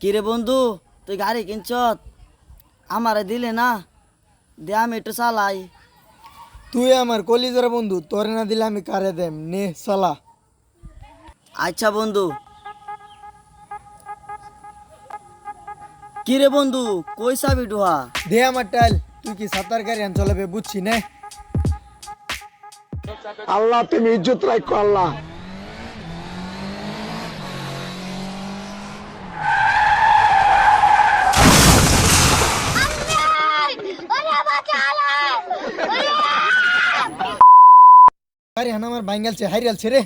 কিরে বন্ধু তুই গাড়ি কিনছত? আমারে দিলে না? দে আমি একটু চালাই। তুই আমার কলিজার বন্ধু তোরে না দিলে আমি কারে দেম? নে সালা আচ্ছা বন্ধু। কিরে বন্ধু কই চাবি ডুহা? দে আমার টাইল তুই কি সাঁতার গাড়ি আন চলাবে বুঝছি না। আল্লাহ তুমি ইজ্জত রাখো আল্লাহ। গাড়ি হ্যাঁ আমার বাইঙ্গালছে হারিয়ালছে রে।